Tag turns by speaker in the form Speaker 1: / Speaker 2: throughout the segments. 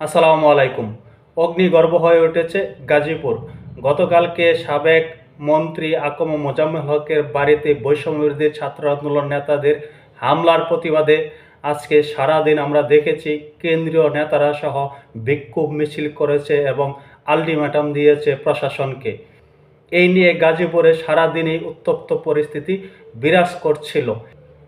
Speaker 1: আসসালামু আলাইকুম। অগ্নিগর্ভ হয়ে উঠেছে গাজীপুর। গতকালকে সাবেক মন্ত্রী আকম মোজাম্মেল হকের বাড়িতে বৈষম্যবিরোধী ছাত্র আন্দোলন নেতাদের হামলার প্রতিবাদে আজকে সারাদিন আমরা দেখেছি কেন্দ্রীয় নেতারা সহ বিক্ষোভ মিছিল করেছে এবং আলটিমেটাম দিয়েছে প্রশাসনকে। এই নিয়ে গাজীপুরে সারাদিনই উত্তপ্ত পরিস্থিতি বিরাজ করছিল।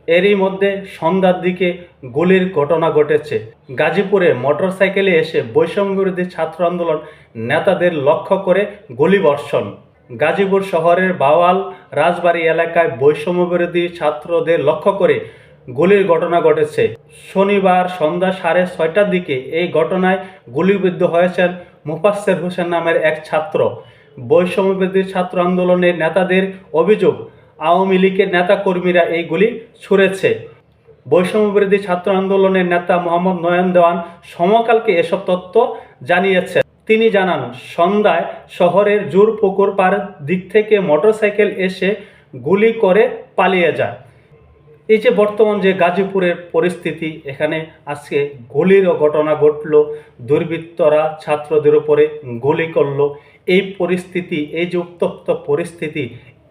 Speaker 1: এরই মধ্যে সন্ধ্যার দিকে গুলির ঘটনা ঘটেছে। গাজীপুরে মোটরসাইকেলে এসে বৈষম্যবিরোধী ছাত্র আন্দোলন নেতাদের লক্ষ্য করে গুলিবর্ষণ গাজীপুর শহরের বাওয়াল রাজবাড়ি এলাকায় বৈষম্যবিরোধী ছাত্রদের লক্ষ্য করে গুলির ঘটনা ঘটেছে। শনিবার সন্ধ্যা সাড়ে ছয়টার দিকে এই ঘটনায় গুলিবিদ্ধ হয়েছেন মুফাসের হোসেন নামের এক ছাত্র। বৈষম্যবিরোধী ছাত্র আন্দোলনের নেতাদের অভিযোগ আওয়ামী লীগের নেতাকর্মীরা এই গুলি ছুঁড়েছে। বৈষম্যবিরোধী ছাত্র আন্দোলনের নেতা মোহাম্মদ নয়ন দেওয়ান সমকালকে এসব তথ্য জানিয়েছেন। তিনি জানান, সন্ধ্যায় শহরের জোর পুকুর পার দিক থেকে মোটরসাইকেল এসে গুলি করে পালিয়ে যায়। এই যে বর্তমান যে গাজীপুরের পরিস্থিতি, এখানে আজকে গুলিরও ঘটনা ঘটল, দুর্বৃত্তরা ছাত্রদের উপরে গুলি করল। এই পরিস্থিতি, এই যে উত্তপ্ত পরিস্থিতি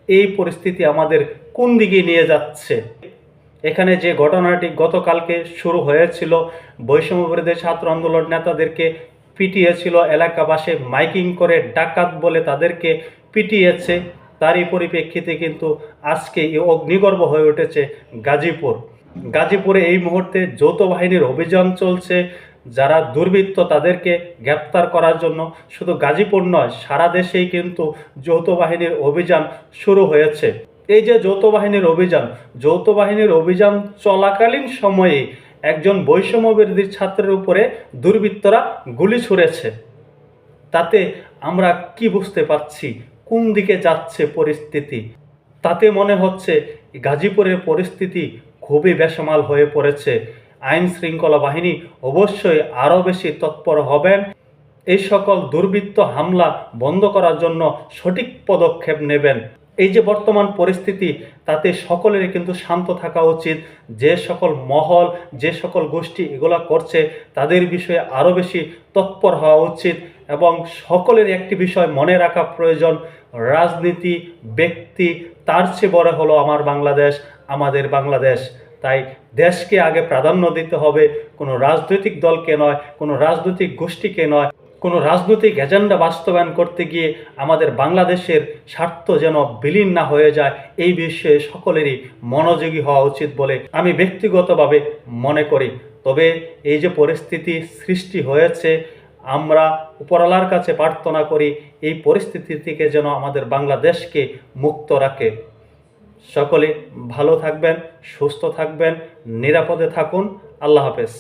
Speaker 1: এই পরিস্থিতি আমাদের কোন দিকে নিয়ে যাচ্ছে? এখানে যে ঘটনাটি গতকালকে শুরু হয়েছিল বৈষম্যবিরোধী ছাত্র আন্দোলন নেতাদেরকে পিটিয়েছিল, এলাকাবাসী মাইকিং করে ডাকাত বলে তাদেরকে পিটিয়েছে। তারই পরিপ্রেক্ষিতে কিন্তু আজকে অগ্নিগর্ভ হয়ে উঠেছে গাজীপুর। গাজীপুরে এই মুহূর্তে যৌথ বাহিনীর অভিযান চলছে। যারা দুর্বৃত্ত তাদেরকে গ্রেপ্তার করার জন্য শুধু গাজীপুর নয়, সারা দেশেই কিন্তু যৌথ বাহিনীর অভিযান শুরু হয়েছে। এই যে যৌথ বাহিনীর অভিযান, যৌথ বাহিনীর অভিযান চলাকালীন সময়ে একজন বৈষম্য বিরোধী ছাত্রের উপরে দুর্বৃত্তরা গুলি ছুঁড়েছে। তাতে আমরা কি বুঝতে পারছি? কোন দিকে যাচ্ছে পরিস্থিতি? তাতে মনে হচ্ছে গাজীপুরের পরিস্থিতি খুবই বেসামাল হয়ে পড়েছে। আইন শৃঙ্খলা বাহিনী অবশ্যই আরও বেশি তৎপর হবেন। এই সকল দুর্বৃত্ত হামলা বন্ধ করার জন্য সঠিক পদক্ষেপ নেবেন। এই যে বর্তমান পরিস্থিতি, তাতে সকলেরই কিন্তু শান্ত থাকা উচিত। যে সকল মহল, যে সকল গোষ্ঠী এগুলা করছে, তাদের বিষয়ে আরও বেশি তৎপর হওয়া উচিত এবং সকলের একটি বিষয় মনে রাখা প্রয়োজন। রাজনীতি, ব্যক্তি, তার চেয়ে বড় হলো আমার বাংলাদেশ, আমাদের বাংলাদেশ। তাই দেশকে আগে প্রাধান্য দিতে হবে। কোনো রাজনৈতিক দলকে নয়, কোনো রাজনৈতিক গোষ্ঠীকে নয়, কোনো রাজনৈতিক এজেন্ডা বাস্তবায়ন করতে গিয়ে আমাদের বাংলাদেশের স্বার্থ যেন বিলীন না হয়ে যায়, এই বিষয়ে সকলেরই মনোযোগী হওয়া উচিত বলে আমি ব্যক্তিগতভাবে মনে করি। তবে এই যে পরিস্থিতি সৃষ্টি হয়েছে, আমরা উপরওয়ালার কাছে প্রার্থনা করি, এই পরিস্থিতি থেকে যেন আমাদের বাংলাদেশকে মুক্ত রাখে। সকলে ভালো থাকবেন সুস্থ থাকবেন নিরাপদে থাকুন। আল্লাহ হাফেজ।